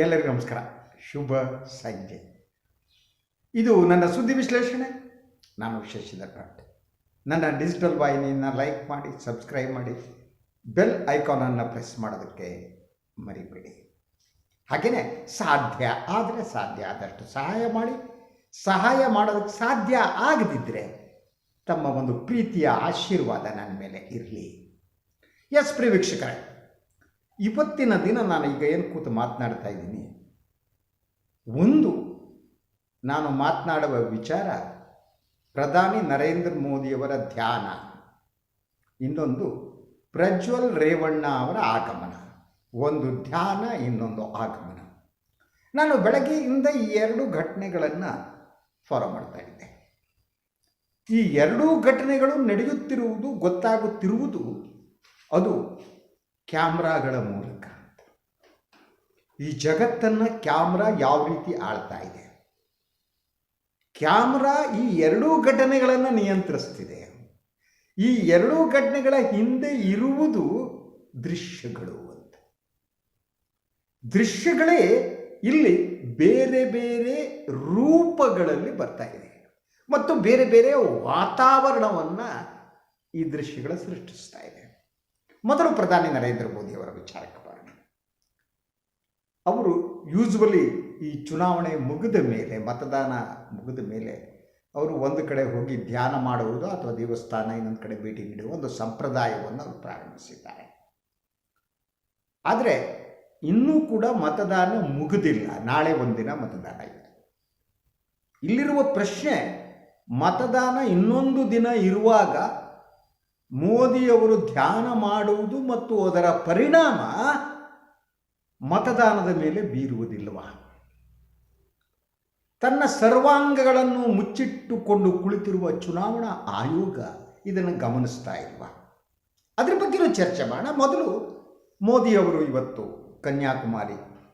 ಎಲ್ಲರಿಗೂ ನಮಸ್ಕಾರ. ಶುಭ ಸಂಜೆ. ಇದು ನನ್ನ ಸುದ್ದಿ ವಿಶ್ಲೇಷಣೆ. ನಾನು ಶಶಿಧರ್ ಭಟ್. ನನ್ನ ಡಿಜಿಟಲ್ ವಾಹಿನಿಯನ್ನು ಲೈಕ್ ಮಾಡಿ ಸಬ್ಸ್ಕ್ರೈಬ್ ಮಾಡಿ ಬೆಲ್ ಐಕಾನನ್ನು ಪ್ರೆಸ್ ಮಾಡೋದಕ್ಕೆ ಮರಿಬೇಡಿ. ಹಾಗೆಯೇ ಸಾಧ್ಯ ಆದರೆ ಸಾಧ್ಯ ಆದಷ್ಟು ಸಹಾಯ ಮಾಡಿ. ಸಹಾಯ ಮಾಡೋದಕ್ಕೆ ಸಾಧ್ಯ ಆಗದಿದ್ದರೆ ತಮ್ಮ ಒಂದು ಪ್ರೀತಿಯ ಆಶೀರ್ವಾದ ನನ್ನ ಮೇಲೆ ಇರಲಿ. ಎಸ್ ಪ್ರೀ ವೀಕ್ಷಕರೇ ಇವತ್ತಿನ ದಿನ ನಾನು ಈಗ ಏನು ಕೂತು ಮಾತನಾಡ್ತಾ ಇದ್ದೀನಿ? ಒಂದು, ನಾನು ಮಾತನಾಡುವ ವಿಚಾರ ಪ್ರಧಾನಿ ನರೇಂದ್ರ ಮೋದಿಯವರ ಧ್ಯಾನ. ಇನ್ನೊಂದು, ಪ್ರಜ್ವಲ್ ರೇವಣ್ಣ ಅವರ ಆಗಮನ. ಒಂದು ಧ್ಯಾನ, ಇನ್ನೊಂದು ಆಗಮನ. ನಾನು ಬೆಳಗ್ಗೆಯಿಂದ ಈ ಎರಡು ಘಟನೆಗಳನ್ನು ಫಾಲೋ ಮಾಡ್ತಾ ಇದ್ದೆ. ಈ ಎರಡೂ ಘಟನೆಗಳು ನಡೆಯುತ್ತಿರುವುದು, ಗೊತ್ತಾಗುತ್ತಿರುವುದು ಅದು ಕ್ಯಾಮ್ರಾಗಳ ಮೂಲಕ. ಈ ಜಗತ್ತನ್ನು ಕ್ಯಾಮ್ರಾ ಯಾವ ರೀತಿ ಆಳ್ತಾ ಇದೆ? ಕ್ಯಾಮ್ರಾ ಈ ಎರಡೂ ಘಟನೆಗಳನ್ನು ನಿಯಂತ್ರಿಸ್ತಿದೆ. ಈ ಎರಡೂ ಘಟನೆಗಳ ಹಿಂದೆ ಇರುವುದು ದೃಶ್ಯಗಳು ಅಂತ. ದೃಶ್ಯಗಳೇ ಇಲ್ಲಿ ಬೇರೆ ಬೇರೆ ರೂಪಗಳಲ್ಲಿ ಬರ್ತಾ ಇದೆ. ಮತ್ತು ಬೇರೆ ಬೇರೆ ವಾತಾವರಣವನ್ನು ಈ ದೃಶ್ಯಗಳ ಸೃಷ್ಟಿಸ್ತಾ ಇದೆ. ಮೊದಲು ಪ್ರಧಾನಿ ನರೇಂದ್ರ ಮೋದಿಯವರ ವಿಚಾರಕ್ಕೆ ಬರೋಣ. ಅವರು ಯೂಸ್ವಲಿ ಈ ಚುನಾವಣೆ ಮುಗಿದ ಮೇಲೆ, ಮತದಾನ ಮುಗಿದ ಮೇಲೆ ಅವರು ಒಂದು ಕಡೆ ಹೋಗಿ ಧ್ಯಾನ ಮಾಡುವುದು ಅಥವಾ ದೇವಸ್ಥಾನ, ಇನ್ನೊಂದು ಕಡೆ ಭೇಟಿ ನೀಡುವ ಒಂದು ಸಂಪ್ರದಾಯವನ್ನು ಅವರು ಪ್ರಾರಂಭಿಸಿದ್ದಾರೆ. ಆದರೆ ಇನ್ನೂ ಕೂಡ ಮತದಾನ ಮುಗಿದಿಲ್ಲ. ನಾಳೆ ಒಂದಿನ ಮತದಾನ ಇದೆ. ಇಲ್ಲಿರುವ ಪ್ರಶ್ನೆ, ಮತದಾನ ಇನ್ನೊಂದು ದಿನ ಇರುವಾಗ ಮೋದಿಯವರು ಧ್ಯಾನ ಮಾಡುವುದು ಮತ್ತು ಅದರ ಪರಿಣಾಮ ಮತದಾನದ ಮೇಲೆ ಬೀರುವುದಿಲ್ಲವ. ತನ್ನ ಸರ್ವಾಂಗಗಳನ್ನು ಮುಚ್ಚಿಟ್ಟುಕೊಂಡು ಕುಳಿತಿರುವ ಚುನಾವಣಾ ಆಯೋಗ ಇದನ್ನು ಗಮನಿಸ್ತಾ ಇಲ್ವಾ? ಅದ್ರ ಬಗ್ಗೆನೂ ಚರ್ಚೆ ಮಾಡೋಣ. ಮೊದಲು ಮೋದಿಯವರು ಇವತ್ತು ಕನ್ಯಾಕುಮಾರಿ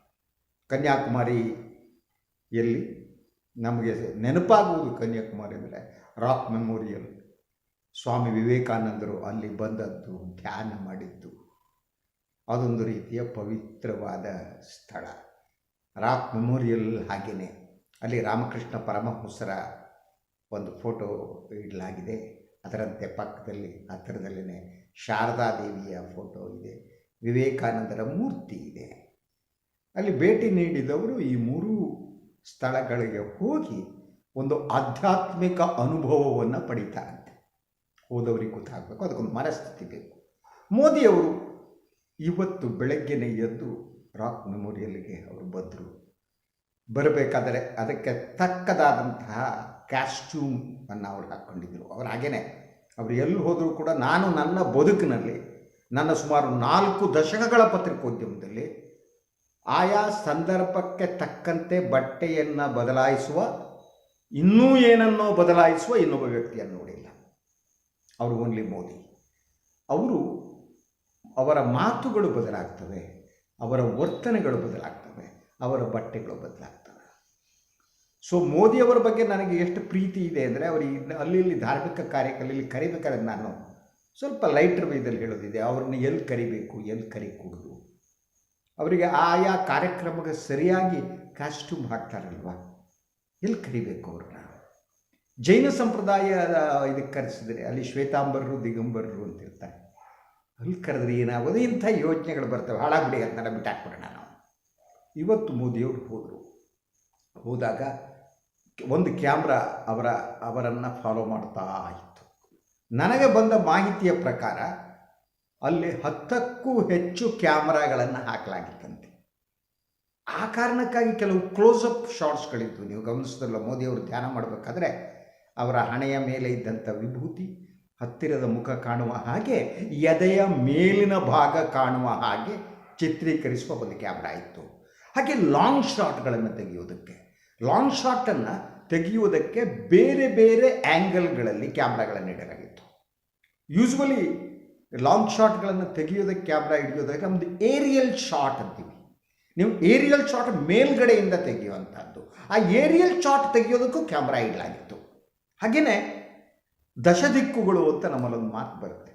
ಕನ್ಯಾಕುಮಾರಿಯಲ್ಲಿ ನಮಗೆ ನೆನಪಾಗುವುದು ಕನ್ಯಾಕುಮಾರಿ ಅಂದರೆ ರಾಕ್ ಮೆಮೋರಿಯಲ್. ಸ್ವಾಮಿ ವಿವೇಕಾನಂದರು ಅಲ್ಲಿ ಬಂದದ್ದು ಧ್ಯಾನ ಮಾಡಿದ್ದು. ಅದೊಂದು ರೀತಿಯ ಪವಿತ್ರವಾದ ಸ್ಥಳ. ರಾಕ್ ಮೆಮೋರಿಯಲ್ ಹಾಗೆಯೇ ಅಲ್ಲಿ ರಾಮಕೃಷ್ಣ ಪರಮಹಂಸರ ಒಂದು ಫೋಟೋ ಇಡಲಾಗಿದೆ. ಅದರಂತೆ ಪಕ್ಕದಲ್ಲಿ ಹತ್ತಿರದಲ್ಲೇ ಶಾರದಾ ದೇವಿಯ ಫೋಟೋ ಇದೆ. ವಿವೇಕಾನಂದರ ಮೂರ್ತಿ ಇದೆ. ಅಲ್ಲಿ ಭೇಟಿ ನೀಡಿದವರು ಈ ಮೂರೂ ಸ್ಥಳಗಳಿಗೆ ಹೋಗಿ ಒಂದು ಆಧ್ಯಾತ್ಮಿಕ ಅನುಭವವನ್ನು ಪಡೀತಾರಂತೆ ಹೋದವರಿಗೆ ಗೊತ್ತಾಗಬೇಕು. ಅದಕ್ಕೊಂದು ಮನಸ್ಥಿತಿ ಬೇಕು. ಮೋದಿಯವರು ಇವತ್ತು ಬೆಳಗ್ಗೆನೇ ಎದ್ದು ರಾಕ್ ಮೆಮೋರಿಯಲ್ಗೆ ಅವರು ಬಂದರು. ಬರಬೇಕಾದರೆ ಅದಕ್ಕೆ ತಕ್ಕದಾದಂತಹ ಕ್ಯಾಸ್ಟ್ಯೂಮ್ ಅನ್ನು ಅವರು ಹಾಕ್ಕೊಂಡಿದ್ದರು ಅವ್ರು ಹಾಗೇನೆ, ಅವರು ಎಲ್ಲಿ ಹೋದರೂ ಕೂಡ ನಾನು ನನ್ನ ಬದುಕಿನಲ್ಲಿ, ನನ್ನ ಸುಮಾರು ನಾಲ್ಕು ದಶಕಗಳ ಪತ್ರಿಕೋದ್ಯಮದಲ್ಲಿ ಆಯಾ ಸಂದರ್ಭಕ್ಕೆ ತಕ್ಕಂತೆ ಬಟ್ಟೆಯನ್ನು ಬದಲಾಯಿಸುವ, ಇನ್ನೂ ಏನನ್ನೋ ಬದಲಾಯಿಸುವ ಇನ್ನೊಬ್ಬ ವ್ಯಕ್ತಿಯನ್ನು ಅವರು ಓನ್ಲಿ ಮೋದಿ. ಅವರು ಅವರ ಮಾತುಗಳು ಬದಲಾಗ್ತವೆ, ಅವರ ವರ್ತನೆಗಳು ಬದಲಾಗ್ತವೆ, ಅವರ ಬಟ್ಟೆಗಳು ಬದಲಾಗ್ತವೆ. ಸೊ ಮೋದಿಯವರ ಬಗ್ಗೆ ನನಗೆ ಎಷ್ಟು ಪ್ರೀತಿ ಇದೆ ಅಂದರೆ ಅವರು ಅಲ್ಲಿ ಇಲ್ಲಿ ಧಾರ್ಮಿಕ ಕಾರ್ಯಕ್ರಮದಲ್ಲಿ ಕರಿಬೇಕಾದ್ರೆ ನಾನು ಸ್ವಲ್ಪ ಲೈಟರ್ ವೇದಲ್ಲಿ ಹೇಳೋದಿದೆ. ಅವ್ರನ್ನ ಎಲ್ಲಿ ಕರಿಬೇಕು, ಎಲ್ಲಿ ಕರಿಕೂಡದು? ಅವರಿಗೆ ಆಯಾ ಕಾರ್ಯಕ್ರಮಕ್ಕೆ ಸರಿಯಾಗಿ ಕಾಸ್ಟ್ಯೂಮ್ ಹಾಕ್ತಾರಲ್ವ? ಎಲ್ಲಿ ಕರಿಬೇಕು ಅವ್ರನ್ನ? ಜೈನ ಸಂಪ್ರದಾಯದ ಇದಕ್ಕೆ ಕರೆಸಿದ್ರೆ ಅಲ್ಲಿ ಶ್ವೇತಾಂಬರರು, ದಿಗಂಬರರು ಅಂತ ಇರ್ತಾರೆ. ಅಲ್ಲಿ ಕರೆದ್ರೆ ಏನಾಗೋದು? ಇಂಥ ಯೋಚನೆಗಳು ಬರ್ತವೆ. ಹಾಳಾಗ್ಬಿಡಿ ಅದನ್ನೆಲ್ಲ ಬಿಟ್ಟಾಕ್ಬಿಡೋಣ ನಾವು. ಇವತ್ತು ಮೋದಿಯವರು ಹೋದರು. ಹೋದಾಗ ಒಂದು ಕ್ಯಾಮ್ರಾ ಅವರ, ಅವರನ್ನು ಫಾಲೋ ಮಾಡ್ತಾ ಇತ್ತು. ನನಗೆ ಬಂದ ಮಾಹಿತಿಯ ಪ್ರಕಾರ ಅಲ್ಲಿ ಹತ್ತಕ್ಕೂ ಹೆಚ್ಚು ಕ್ಯಾಮ್ರಾಗಳನ್ನು ಹಾಕಲಾಗಿತ್ತಂತೆ. ಆ ಕಾರಣಕ್ಕಾಗಿ ಕೆಲವು ಕ್ಲೋಸಪ್ ಶಾರ್ಟ್ಸ್ಗಳಿತ್ತು ನೀವು ಗಮನಿಸಿದ್ರಲ್ಲ, ಮೋದಿಯವರು ಧ್ಯಾನ ಮಾಡಬೇಕಾದ್ರೆ ಅವರ ಹಣೆಯ ಮೇಲೆ ಇದ್ದಂಥ ವಿಭೂತಿ ಹತ್ತಿರದ ಮುಖ ಕಾಣುವ ಹಾಗೆ, ಎದೆಯ ಮೇಲಿನ ಭಾಗ ಕಾಣುವ ಹಾಗೆ ಚಿತ್ರೀಕರಿಸುವ ಒಂದು ಕ್ಯಾಮ್ರಾ ಇತ್ತು. ಹಾಗೆ ಲಾಂಗ್ ಶಾಟ್ಗಳನ್ನು ತೆಗೆಯೋದಕ್ಕೆ ಲಾಂಗ್ ಶಾಟನ್ನು ತೆಗೆಯುವುದಕ್ಕೆ ಬೇರೆ ಬೇರೆ ಆ್ಯಂಗಲ್ಗಳಲ್ಲಿ ಕ್ಯಾಮ್ರಾಗಳನ್ನು ಇಡಲಾಗಿತ್ತು. ಯೂಸ್ವಲಿ ಲಾಂಗ್ ಶಾಟ್ಗಳನ್ನು ತೆಗೆಯೋದಕ್ಕೆ ಕ್ಯಾಮ್ರಾ ಹಿಡಿಯೋದಕ್ಕೆ ಒಂದು ಏರಿಯಲ್ ಶಾಟ್ ಅಂತೀವಿ. ನೀವು ಏರಿಯಲ್ ಶಾಟ್ ಮೇಲ್ಗಡೆಯಿಂದ ತೆಗೆಯುವಂಥದ್ದು ಆ ಏರಿಯಲ್ ಶಾಟ್ ತೆಗೆಯೋದಕ್ಕೂ ಕ್ಯಾಮ್ರಾ ಇಡಲಾಗಿತ್ತು. ಹಾಗೆಯೇ ದಶದಿಕ್ಕುಗಳು ಅಂತ ನಮ್ಮಲ್ಲೊಂದು ಮಾತು ಬರುತ್ತೆ.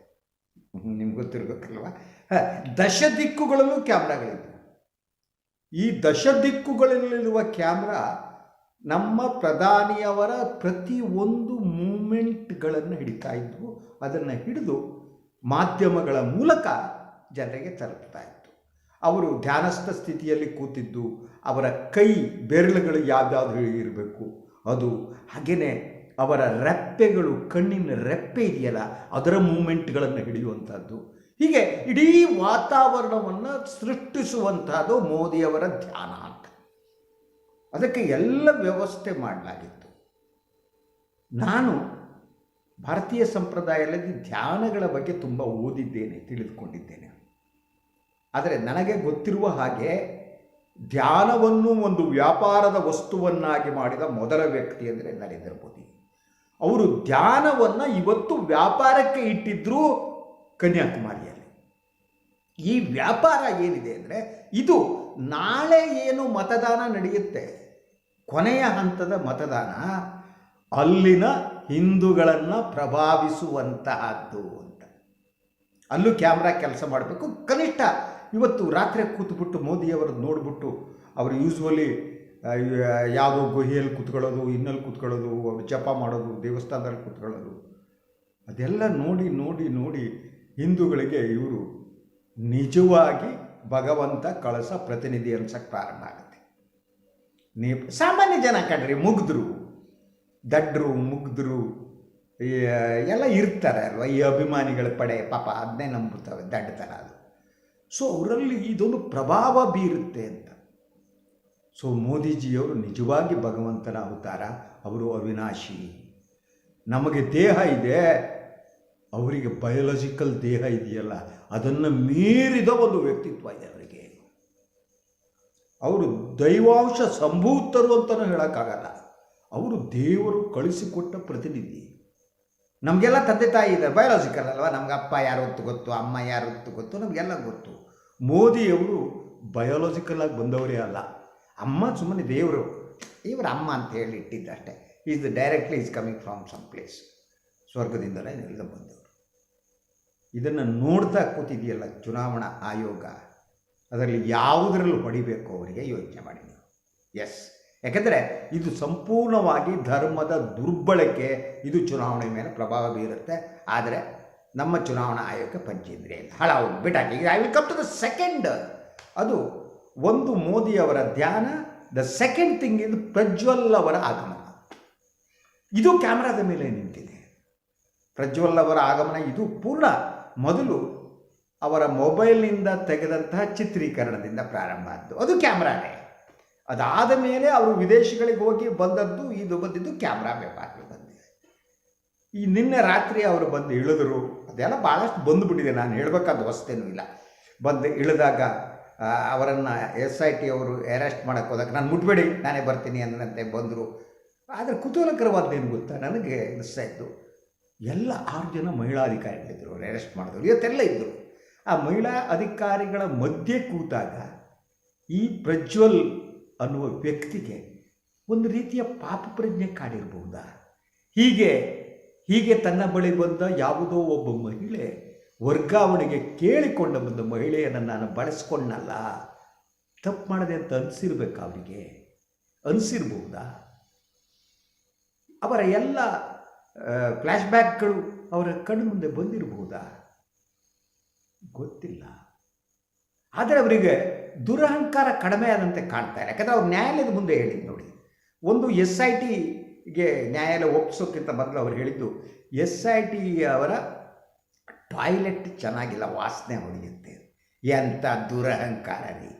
ನಿಮ್ಗೆ ಗೊತ್ತಿರಬೇಕಲ್ವ? ಹ, ದಶ ದಿಕ್ಕುಗಳಲ್ಲೂ ಕ್ಯಾಮ್ರಾಗಳಿದ್ದವು ಈ ದಶದಿಕ್ಕುಗಳಲ್ಲಿರುವ ಕ್ಯಾಮ್ರಾ ನಮ್ಮ ಪ್ರಧಾನಿಯವರ ಪ್ರತಿ ಒಂದು ಮೂಮೆಂಟ್ಗಳನ್ನು ಹಿಡಿತಾ ಇದ್ವು. ಅದನ್ನು ಹಿಡಿದು ಮಾಧ್ಯಮಗಳ ಮೂಲಕ ಜನರಿಗೆ ತಲುಪ್ತಾ ಇತ್ತು. ಅವರು ಧ್ಯಾನಸ್ಥ ಸ್ಥಿತಿಯಲ್ಲಿ ಕೂತಿದ್ದು ಅವರ ಕೈ ಬೆರಳುಗಳು ಯಾವ್ದಾವ್ದು ಇರಬೇಕು. ಅದು ಹಾಗೆಯೇ ಅವರ ರೆಪ್ಪೆಗಳು, ಕಣ್ಣಿನ ರೆಪ್ಪೆ ಇದೆಯಲ್ಲ, ಅದರ ಮೂಮೆಂಟ್ಗಳನ್ನು ಹಿಡಿಯುವಂಥದ್ದು. ಹೀಗೆ ಇಡೀ ವಾತಾವರಣವನ್ನು ಸೃಷ್ಟಿಸುವಂತಹದ್ದು ಮೋದಿಯವರ ಧ್ಯಾನ ಅಂತ. ಅದಕ್ಕೆ ಎಲ್ಲ ವ್ಯವಸ್ಥೆ ಮಾಡಲಾಗಿತ್ತು. ನಾನು ಭಾರತೀಯ ಸಂಪ್ರದಾಯದಲ್ಲಿ ಧ್ಯಾನಗಳ ಬಗ್ಗೆ ತುಂಬ ಓದಿದ್ದೇನೆ, ತಿಳಿದುಕೊಂಡಿದ್ದೇನೆ. ಆದರೆ ನನಗೆ ಗೊತ್ತಿರುವ ಹಾಗೆ ಧ್ಯಾನವನ್ನು ಒಂದು ವ್ಯಾಪಾರದ ವಸ್ತುವನ್ನಾಗಿ ಮಾಡಿದ ಮೊದಲ ವ್ಯಕ್ತಿ ಅಂದರೆ ನರೇಂದ್ರ ಮೋದಿ. ಅವರು ಧ್ಯಾನವನ್ನು ಇವತ್ತು ವ್ಯಾಪಾರಕ್ಕೆ ಇಟ್ಟಿದ್ರು ಕನ್ಯಾಕುಮಾರಿಯಲ್ಲಿ. ಈ ವ್ಯಾಪಾರ ಏನಿದೆ ಅಂದರೆ, ಇದು ನಾಳೆ ಏನು ಮತದಾನ ನಡೆಯುತ್ತೆ, ಕೊನೆಯ ಹಂತದ ಮತದಾನ, ಅಲ್ಲಿನ ಹಿಂದೂಗಳನ್ನು ಪ್ರಭಾವಿಸುವಂತಹದ್ದು ಅಂತ. ಅಲ್ಲೂ ಕ್ಯಾಮ್ರಾ ಕೆಲಸ ಮಾಡಬೇಕು. ಕನಿಷ್ಠ ಇವತ್ತು ರಾತ್ರಿ ಕೂತ್ಬಿಟ್ಟು ಮೋದಿಯವರು ನೋಡಿಬಿಟ್ಟು, ಅವರು ಯೂಸ್ವಲಿ ಯಾವುದೋ ಗುಹೆಯಲ್ಲಿ ಕುತ್ಕೊಳ್ಳೋದು, ಇನ್ನಲ್ಲಿ ಕುತ್ಕೊಳ್ಳೋದು, ಜಪ ಮಾಡೋದು, ದೇವಸ್ಥಾನದಲ್ಲಿ ಕುತ್ಕೊಳ್ಳೋದು. ಅದೆಲ್ಲ ನೋಡಿ ನೋಡಿ ನೋಡಿ ಹಿಂದೂಗಳಿಗೆ ಇವರು ನಿಜವಾಗಿ ಭಗವಂತ ಕಳಸ ಪ್ರತಿನಿಧಿ ಅನ್ಸಕ್ಕೆ ಪ್ರಾರಂಭ ಆಗುತ್ತೆ. ನೀ, ಸಾಮಾನ್ಯ ಜನ ಕಣ್ರಿ ಮುಗ್ಧರು ದಡ್ರು ಮುಗ್ಧರು ಎಲ್ಲ ಇರ್ತಾರೆ ಅಲ್ವಾ? ಈ ಅಭಿಮಾನಿಗಳ ಪಡೆ ಪಾಪ, ಅದನ್ನೇ ನಂಬುತ್ತವೆ ದಡ್ಡತನ ಅದು. ಸೊ ಅವರಲ್ಲಿ ಇದೊಂದು ಪ್ರಭಾವ ಬೀರುತ್ತೆ ಅಂತ. ಸೊ ಮೋದಿಜಿಯವರು ನಿಜವಾಗಿ ಭಗವಂತನ ಅವತಾರ ಅವರು ಅವಿನಾಶಿ ನಮಗೆ ದೇಹ ಇದೆ ಅವರಿಗೆ ಬಯೋಲಾಜಿಕಲ್ ದೇಹ ಇದೆಯಲ್ಲ ಅದನ್ನು ಮೀರಿದ ಒಂದು ವ್ಯಕ್ತಿತ್ವ ಇದೆ ಅವರಿಗೆ ಅವರು ದೈವಾಂಶ ಸಂಭೂತರು ಅಂತಲೂ ಹೇಳೋಕ್ಕಾಗಲ್ಲ ಅವರು ದೇವರು ಕಳಿಸಿಕೊಟ್ಟ ಪ್ರತಿನಿಧಿ ನಮಗೆಲ್ಲ ತಂದೆ ತಾಯಿ ಇದ್ದಾರೆ ಬಯೋಲಾಜಿಕಲ್ ಅಲ್ವಾ ನಮ್ಗೆ ಅಪ್ಪ ಯಾರು ಹೊತ್ತು ಗೊತ್ತು ಅಮ್ಮ ಯಾರು ಹೊತ್ತು ಗೊತ್ತು ನಮಗೆಲ್ಲ ಗೊತ್ತು ಮೋದಿಯವರು ಬಯೋಲಾಜಿಕಲ್ ಆಗಿ ಬಂದವರೇ ಅಲ್ಲ ಅಮ್ಮ ಸುಮ್ಮನೆ ದೇವರು. ಇವರು ಅಮ್ಮ ಅಂತ ಹೇಳಿ ಇಟ್ಟಿದ್ದಷ್ಟೇ. Is directly is coming from some place ಸ್ವರ್ಗದಿಂದಲೇ ಇಲ್ಲಿಗೆ ಬಂದವರು. ಇದನ್ನು ನೋಡ್ತಾ ಕೂತಿದೆಯಲ್ಲ ಚುನಾವಣಾ ಆಯೋಗ. ಅದರಲ್ಲಿ ಯಾವುದರಲ್ಲೂ ಹೊಡಿಬೇಕು ಅವರಿಗೆ ಯೋಚನೆ ಮಾಡಿ ನೀವು. ಎಸ್ ಯಾಕೆಂದರೆ ಇದು ಸಂಪೂರ್ಣವಾಗಿ ಧರ್ಮದ ದುರ್ಬಳಕೆ. ಇದು ಚುನಾವಣೆ ಮೇಲೆ ಪ್ರಭಾವ ಬೀರುತ್ತೆ. ಆದರೆ ನಮ್ಮ ಚುನಾವಣಾ ಆಯೋಗ ಪಂಚೇಂದ್ರಿಯ ಇಲ್ಲ. ಬಿಟ್ಟಾಕಿ. I will come to the second ಅದು ಒಂದು ಮೋದಿಯವರ ಧ್ಯಾನ ದ ಸೆಕೆಂಡ್ ಥಿಂಗ್ ಇದು ಪ್ರಜ್ವಲ್ ಅವರ ಆಗಮನ. ಇದು ಕ್ಯಾಮ್ರಾದ ಮೇಲೆ ನಿಂತಿದೆ. ಪ್ರಜ್ವಲ್ ಅವರ ಆಗಮನ ಇದು ಪೂರ್ಣ. ಮೊದಲು ಅವರ ಮೊಬೈಲ್ನಿಂದ ತೆಗೆದಂತಹ ಚಿತ್ರೀಕರಣದಿಂದ ಪ್ರಾರಂಭ ಆದ್ದು. ಅದು ಕ್ಯಾಮ್ರಾನೇ. ಅದಾದ ಮೇಲೆ ಅವರು ವಿದೇಶಗಳಿಗೆ ಹೋಗಿ ಬಂದದ್ದು, ಇದು ಬಂದಿದ್ದು ಕ್ಯಾಮ್ರಾ ವ್ಯವಹಾರಗಳು ಬಂದಿದೆ. ಈ ನಿನ್ನೆ ರಾತ್ರಿ ಅವರು ಬಂದು ಇಳಿದ್ರು. ಅದೆಲ್ಲ ಭಾಳಷ್ಟು ಬಂದುಬಿಟ್ಟಿದೆ. ನಾನು ಹೇಳಬೇಕಾದ ವಸ್ತೇನೂ ಇಲ್ಲ. ಬಂದು ಇಳಿದಾಗ ಅವರನ್ನು ಎಸ್ ಐ ಟಿ ಅವರು ಅರೆಸ್ಟ್ ಮಾಡೋಕ್ಕೆ ಹೋದಾಗ, ನಾನು ಮುಟ್ಬೇಡಿ, ನಾನೇ ಬರ್ತೀನಿ ಅನ್ನಂತೆ ಬಂದರು. ಆದರೆ ಏನು ಗೊತ್ತಾ? ನನಗೆ ಅನಿಸ್ತಾಯಿತ್ತು ಎಲ್ಲ ಆರು ಜನ ಮಹಿಳಾ ಅಧಿಕಾರಿಗಳಿದ್ದರು ಅವ್ರು ಅರೆಸ್ಟ್ ಮಾಡಿದ್ರು ಇವತ್ತೆಲ್ಲ ಇದ್ದರು ಆ ಮಹಿಳಾ ಅಧಿಕಾರಿಗಳ ಮಧ್ಯೆ ಕೂತಾಗ, ಈ ಪ್ರಜ್ವಲ್ ಅನ್ನುವ ವ್ಯಕ್ತಿಗೆ ಒಂದು ರೀತಿಯ ಪಾಪ ಪ್ರಜ್ಞೆ ಕಾಡಿರಬಹುದಾ? ಹೀಗೆ ಹೀಗೆ ತನ್ನ ಬಳಿ ಬಂದ ಯಾವುದೋ ಒಬ್ಬ ಮಹಿಳೆ ವರ್ಗಾವಣೆಗೆ ಕೇಳಿಕೊಂಡ ಬಂದ ಮಹಿಳೆಯನ್ನು ನಾನು ಬಳಸ್ಕೊಂಡಲ್ಲ ತಪ್ಪು ಮಾಡದೆ ಅಂತ ಅನಿಸಿರ್ಬೇಕು ಅವರಿಗೆ. ಅನಿಸಿರ್ಬಹುದಾ ಅವರ ಎಲ್ಲ ಫ್ಲ್ಯಾಶ್ ಬ್ಯಾಕ್ಗಳು ಅವರ ಕಣ್ಣು ಮುಂದೆ ಬಂದಿರಬಹುದಾ ಗೊತ್ತಿಲ್ಲ. ಆದರೆ ಅವರಿಗೆ ದುರಹಂಕಾರ ಕಡಿಮೆ ಆದಂತೆ ಕಾಣ್ತಾ ಇಲ್ಲ. ಯಾಕಂದರೆ ಅವ್ರು ನ್ಯಾಯಾಲಯದ ಮುಂದೆ ಹೇಳಿದ್ದು ನೋಡಿ. ಒಂದು ಎಸ್ ಐ ಟಿಗೆ ನ್ಯಾಯಾಲಯ ಒಪ್ಪಿಸೋಕ್ಕಿಂತ ಮೊದಲು ಅವ್ರು ಹೇಳಿದ್ದು ಎಸ್ ಐ ಟಿ ಅವರ ಟಾಯ್ಲೆಟ್ ಚೆನ್ನಾಗಿಲ್ಲ, ವಾಸನೆ ಹೊಡೆಯುತ್ತೆ. ಎಂಥ ದುರಹಂಕಾರ ರೀ.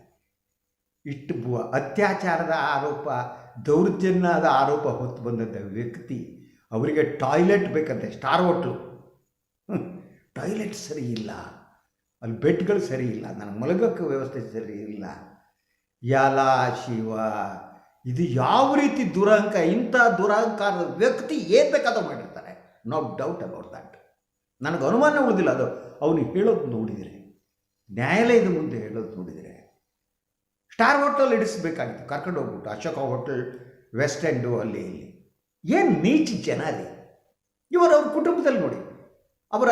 ಇಷ್ಟು ಬು ಅತ್ಯಾಚಾರದ ಆರೋಪ, ದೌರ್ಜನ್ಯದ ಆರೋಪ ಹೊತ್ತು ಬಂದಂಥ ವ್ಯಕ್ತಿ, ಅವರಿಗೆ ಟಾಯ್ಲೆಟ್ ಬೇಕಂತೆ, ಸ್ಟಾರ್ ಹೋಟ್ಲು. ಟಾಯ್ಲೆಟ್ ಸರಿ ಇಲ್ಲ. ಅಲ್ಲಿ ಬೆಡ್ಗಳು ಸರಿ ಇಲ್ಲ, ನನಗೆ ಮಲಗೋಕ್ಕೆ ವ್ಯವಸ್ಥೆ ಸರಿ ಇಲ್ಲ. ಯಾಲ ಶಿವ, ಇದು ಯಾವ ರೀತಿ ದುರಹಂಕಾರ ಇಂಥ ದುರಹಂಕಾರದ ವ್ಯಕ್ತಿ ಏನು ಬೇಕಾದ ಮಾಡಿರ್ತಾರೆ. ನೋ ಡೌಟ್ ಅಬೌಟ್ ದಟ್ ನನಗೆ ಅನುಮಾನ ಉಳಿದಿಲ್ಲ. ಅದು ಅವನು ಹೇಳೋದು ನೋಡಿದರೆ, ನ್ಯಾಯಾಲಯದ ಮುಂದೆ ಹೇಳೋದು ನೋಡಿದರೆ, ಸ್ಟಾರ್ ಹೋಟೆಲ್ ಇಡಿಸ್ಬೇಕಾಗಿತ್ತು. ಕರ್ಕೊಂಡು ಹೋಗ್ಬಿಟ್ಟು ಅಶೋಕ ಹೋಟೆಲ್, ವೆಸ್ಟ್ ಎಂಡು ಅಲ್ಲಿ ಇಲ್ಲಿ. ಏನು ನೀಚ ಜನ ಅಲ್ಲಿ? ಇವರು ಅವ್ರ ಕುಟುಂಬದಲ್ಲಿ ನೋಡಿ. ಅವರ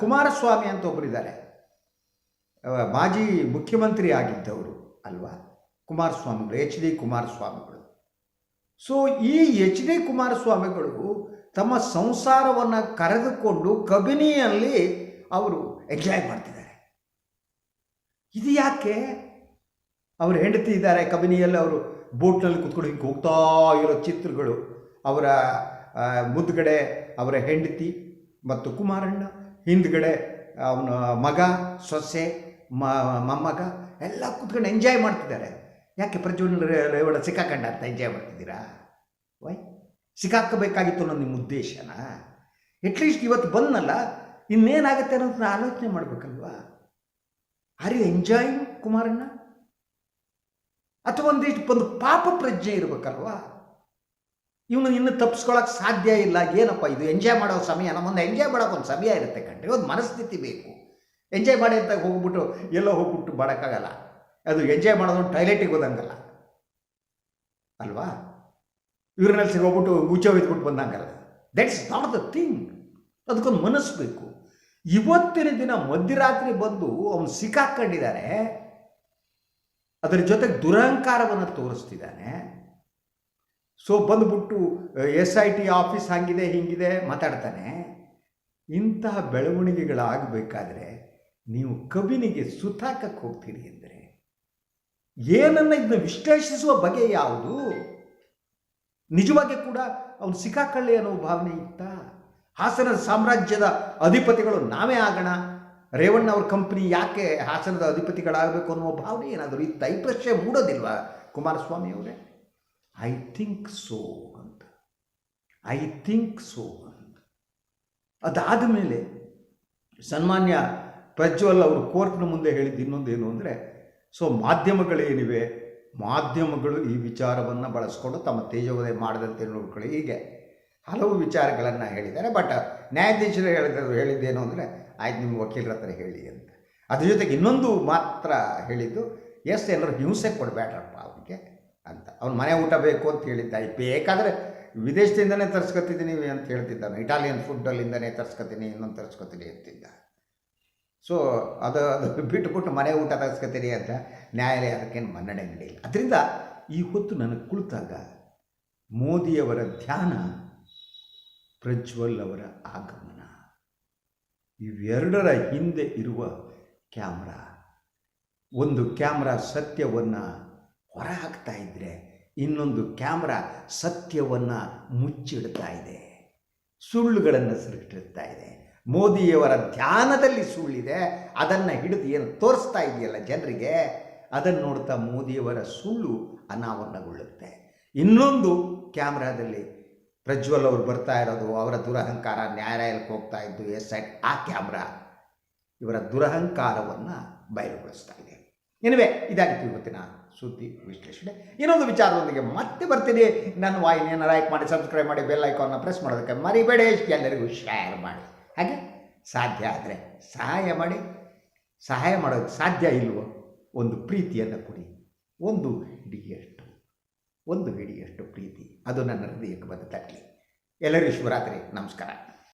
ಕುಮಾರಸ್ವಾಮಿ ಅಂತ ಒಬ್ಬರಿದ್ದಾರೆ. ಮಾಜಿ ಮುಖ್ಯಮಂತ್ರಿ ಆಗಿದ್ದವರು ಅಲ್ವಾ? ಕುಮಾರಸ್ವಾಮಿಗಳು, ಎಚ್ ಡಿ ಕುಮಾರಸ್ವಾಮಿಗಳು. ಸೊ ಈ ಎಚ್ ಡಿ ಕುಮಾರಸ್ವಾಮಿಗಳು ತಮ್ಮ ಸಂಸಾರವನ್ನು ಕರೆದುಕೊಂಡು ಕಬಿನಿಯಲ್ಲಿ ಅವರು ಎಂಜಾಯ್ ಮಾಡ್ತಿದ್ದಾರೆ. ಇದು ಯಾಕೆ? ಅವರು ಹೆಂಡತಿ ಇದ್ದಾರೆ, ಕಬಿನಿಯಲ್ಲಿ ಅವರು ಬೋಟ್ನಲ್ಲಿ ಕುತ್ಕೊಂಡು ಹಿಂಗೆ ಹೋಗ್ತಾ ಇರೋ ಚಿತ್ರಗಳು. ಅವರ ಮುದ್ಗಡೆ ಅವರ ಹೆಂಡತಿ ಮತ್ತು ಕುಮಾರಣ್ಣ, ಹಿಂದ್ಗಡೆ ಅವನ ಮಗ, ಸೊಸೆ ಮೊಮ್ಮಗ ಎಲ್ಲ ಕೂತ್ಕೊಂಡು ಎಂಜಾಯ್ ಮಾಡ್ತಿದ್ದಾರೆ. ಯಾಕೆ ಪ್ರಜ್ವಲ್ ಇವಳ ಸಿಕ್ಕಾಕಂಡ ಅಂತ ಎಂಜಾಯ್ ಮಾಡ್ತಿದ್ದೀರಾ? ವೈ ಸಿಕ್ಕಾಕಬೇಕಾಗಿತ್ತು ಅನ್ನೋ ನಿಮ್ಮ ಉದ್ದೇಶನ? ಅಟ್ಲೀಸ್ಟ್ ಇವತ್ತು ಬಂದನಲ್ಲ, ಇನ್ನೇನಾಗುತ್ತೆ ಅನ್ನೋದನ್ನ ಆಲೋಚನೆ ಮಾಡಬೇಕಲ್ವಾ? ಆರ್ ಯು ಎಂಜಾಯಿಂಗ್ ಕುಮಾರಣ್ಣ? ಅಥವಾ ಒಂದಿಷ್ಟು ಒಂದು ಪಾಪ ಪ್ರಜ್ಞೆ ಇರಬೇಕಲ್ವಾ? ಇವನು ಇನ್ನು ತಪ್ಪಿಸ್ಕೊಳಕ್ಕೆ ಸಾಧ್ಯ ಇಲ್ಲ, ಏನಪ್ಪ ಇದು? ಎಂಜಾಯ್ ಮಾಡೋ ಸಮಯ ನಮ್ಮೊಂದು ಎಂಜಾಯ್ ಮಾಡೋಕೆ ಒಂದು ಸಮಯ ಇರುತ್ತೆ ಕಣ್ರಿ. ಒಂದು ಮನಸ್ಥಿತಿ ಬೇಕು. ಎಂಜಾಯ್ ಮಾಡಿ ಅಂತ ಹೋಗ್ಬಿಟ್ಟು ಎಲ್ಲೋ ಹೋಗ್ಬಿಟ್ಟು ಮಾಡೋಕ್ಕಾಗಲ್ಲ ಅದು ಎಂಜಾಯ್ ಮಾಡೋದು ಟಾಯ್ಲೆಟಿಗೆ ಹೋದಂಗಲ್ಲ. ಅಲ್ವಾ? ಯೂರಿನಲ್ಲಿ ಸಿಗೋಗ್ಬಿಟ್ಟು ಉಚ್ಚ ಒಯ್ದ್ಬಿಟ್ಟು ಬಂದಂಗಲ್ಲ. ದಟ್ಸ್ ನಾಟ್ ದ ಥಿಂಗ್ ಅದಕ್ಕೊಂದು ಮನಸ್ಸು ಬೇಕು. ಇವತ್ತಿನ ದಿನ ಮಧ್ಯರಾತ್ರಿ ಬಂದು ಅವನು ಸಿಕ್ಕಾಕ್ಕೊಂಡಿದ್ದಾನೆ ಅದರ ಜೊತೆಗೆ ದುರಹಂಕಾರವನ್ನು ತೋರಿಸ್ತಿದ್ದಾನೆ. ಸೊ ಬಂದುಬಿಟ್ಟು ಎಸ್ ಐ ಟಿ ಆಫೀಸ್ ಹಂಗಿದೆ, ಹಿಂಗಿದೆ ಮಾತಾಡ್ತಾನೆ. ಇಂತಹ ಬೆಳವಣಿಗೆಗಳಾಗಬೇಕಾದ್ರೆ ನೀವು ಕಬಿನಿಗೆ ಸುತಾಕಕ್ಕೆ ಹೋಗ್ತೀರಿ ಅಂದರೆ ಏನನ್ನ ಇದನ್ನ ವಿಶ್ಲೇಷಿಸುವ ಬಗೆ ಯಾವುದು? ನಿಜವಾಗಿ ಕೂಡ ಅವನು ಸಿಕ್ಕಾಕೊಳ್ಳಿ ಅನ್ನೋ ಭಾವನೆ ಇತ್ತ? ಹಾಸನದ ಸಾಮ್ರಾಜ್ಯದ ಅಧಿಪತಿಗಳು ನಾವೇ ಆಗೋಣ? ರೇವಣ್ಣ ಅವ್ರ ಕಂಪ್ನಿ ಯಾಕೆ ಹಾಸನದ ಅಧಿಪತಿಗಳಾಗಬೇಕು ಅನ್ನೋ ಭಾವನೆ ಏನಾದರೂ ಈ ಪ್ರಶ್ನೆ ಮೂಡೋದಿಲ್ವಾ ಕುಮಾರಸ್ವಾಮಿ ಅವರೇ? ಐ ಥಿಂಕ್ ಸೋ ಅಂತ. ಐ ಥಿಂಕ್ ಸೋ ಅಂತ. ಅದಾದ ಮೇಲೆ ಸನ್ಮಾನ್ಯ ಪ್ರಜ್ವಲ್ ಅವರು ಕೋರ್ಟ್ನ ಮುಂದೆ ಹೇಳಿದ್ದು ಇನ್ನೊಂದೇನು ಅಂದರೆ ಸೊ ಮಾಧ್ಯಮಗಳೇನಿವೆ? ಮಾಧ್ಯಮಗಳು ಈ ವಿಚಾರವನ್ನು ಬಳಸ್ಕೊಂಡು ತಮ್ಮ ತೇಜೋದಯ ಮಾಡದಂತೆ ನೋಡ್ಕೊಳ್ಳಿ. ಹೀಗೆ ಹಲವು ವಿಚಾರಗಳನ್ನು ಹೇಳಿದ್ದಾರೆ. ಬಟ್ ನ್ಯಾಯಾಧೀಶರು ಹೇಳಿದ್ರು ಹೇಳಿದ್ದೇನು ಅಂದರೆ, ಆಯ್ತು ನಿಮ್ಮ ವಕೀಲರ ಹತ್ರ ಹೇಳಿ ಅಂತ. ಅದ್ರ ಜೊತೆಗೆ ಇನ್ನೊಂದು ಮಾತ್ರ ಹೇಳಿದ್ದು, ಎಸ್, ಎಲ್ಲರೂ ಹಿಂಸೆ ಕೊಡಬೇಡ್ರಪ್ಪ ಅವನಿಗೆ ಅಂತ. ಅವ್ನು ಮನೆ ಊಟ ಬೇಕು ಅಂತ ಹೇಳಿದ್ದ ಬೇಕಾದರೆ ವಿದೇಶದಿಂದನೇ ತರಿಸ್ಕೊತಿದ್ದೀನಿ ಅಂತ ಹೇಳ್ತಿದ್ದಾನೆ. ಇಟಾಲಿಯನ್ ಫುಡ್ಡಲ್ಲಿಂದನೇ ತರಿಸ್ಕೊತೀನಿ, ಇನ್ನೊಂದು ತರಿಸ್ಕೊತೀನಿ ಅಂತಿದ್ದ. ಸೊ ಅದು ಅದು ಬಿಟ್ಟುಬಿಟ್ಟು ಮನೆ ಊಟ ತರಿಸ್ಕೊತೀರಿ ಅಂತ ನ್ಯಾಯಾಲಯ ಅದಕ್ಕೇನು ಮನ್ನಣೆ ನೀಡಿಲ್ಲ. ಅದರಿಂದ ಈ ಹೊತ್ತು ನನಗೆ ಕುಳಿತಾಗ ಮೋದಿಯವರ ಧ್ಯಾನ, ಪ್ರಜ್ವಲ್ ಅವರ ಆಗಮನ. ಇವೆರಡರ ಹಿಂದೆ ಇರುವ ಕ್ಯಾಮ್ರಾ. ಒಂದು ಕ್ಯಾಮ್ರಾ ಸತ್ಯವನ್ನು ಹೊರಹಾಕ್ತಾ ಇದ್ದರೆ ಇನ್ನೊಂದು ಕ್ಯಾಮ್ರಾ ಸತ್ಯವನ್ನು ಮುಚ್ಚಿಡ್ತಾ ಇದೆ. ಸುಳ್ಳುಗಳನ್ನು ಸೃಷ್ಟಿಸ್ತಾ ಇದೆ. ಮೋದಿಯವರ ಧ್ಯಾನದಲ್ಲಿ ಸುಳ್ಳಿದೆ, ಅದನ್ನು ಹಿಡಿದು ಏನು ತೋರಿಸ್ತಾ ಇದೆಯಲ್ಲ ಜನರಿಗೆ, ಅದನ್ನು ನೋಡ್ತಾ ಮೋದಿಯವರ ಸುಳ್ಳು ಅನಾವರಣಗೊಳ್ಳುತ್ತೆ. ಇನ್ನೊಂದು ಕ್ಯಾಮ್ರಾದಲ್ಲಿ ಪ್ರಜ್ವಲ್ ಅವರು ಬರ್ತಾ ಇರೋದು, ಅವರ ದುರಹಂಕಾರ ನ್ಯಾಯಾಲಯಕ್ಕೆ ಹೋಗ್ತಾ ಇದ್ದು, ಎಸ್ ಐ ಆ ಕ್ಯಾಮ್ರಾ ಇವರ ದುರಹಂಕಾರವನ್ನು ಬಯಲುಗೊಳಿಸ್ತಾ ಇದೆ. ಎನಿವೆ ಇದಾಗಿತ್ತು ಇವತ್ತಿನ ಸುದ್ದಿ ವಿಶ್ಲೇಷಣೆ. ಇನ್ನೊಂದು ವಿಚಾರದೊಂದಿಗೆ ಮತ್ತೆ ಬರ್ತೀನಿ. ನನ್ನ ವಾಹಿನಿಯನ್ನು ಲೈಕ್ ಮಾಡಿ ಸಬ್ಸ್ಕ್ರೈಬ್ ಮಾಡಿ ಬೆಲ್ ಐಕಾನ್ನ ಪ್ರೆಸ್ ಮಾಡೋದಕ್ಕೆ ಮರಿಬೇಡಿ. ಎಲ್ಲರಿಗೂ ಶೇರ್ ಮಾಡಿ. ಹಾಗೆ ಸಾಧ್ಯ ಆದರೆ ಸಹಾಯ ಮಾಡಿ, ಸಹಾಯ ಮಾಡೋಕ್ಕೆ ಸಾಧ್ಯ ಇಲ್ವೋ, ಒಂದು ಪ್ರೀತಿಯನ್ನು ಕೊಡಿ. ಒಂದು ಹಿಡಿಯಷ್ಟು ಒಂದು ಹಿಡಿಯಷ್ಟು ಪ್ರೀತಿ. ಅದು ನನ್ನ ಹೃದಯಕ್ಕೆ ಬಂದು ತಟ್ಟಲಿ. ಎಲ್ಲರಿಗೂ ಶಿವರಾತ್ರಿ ನಮಸ್ಕಾರ.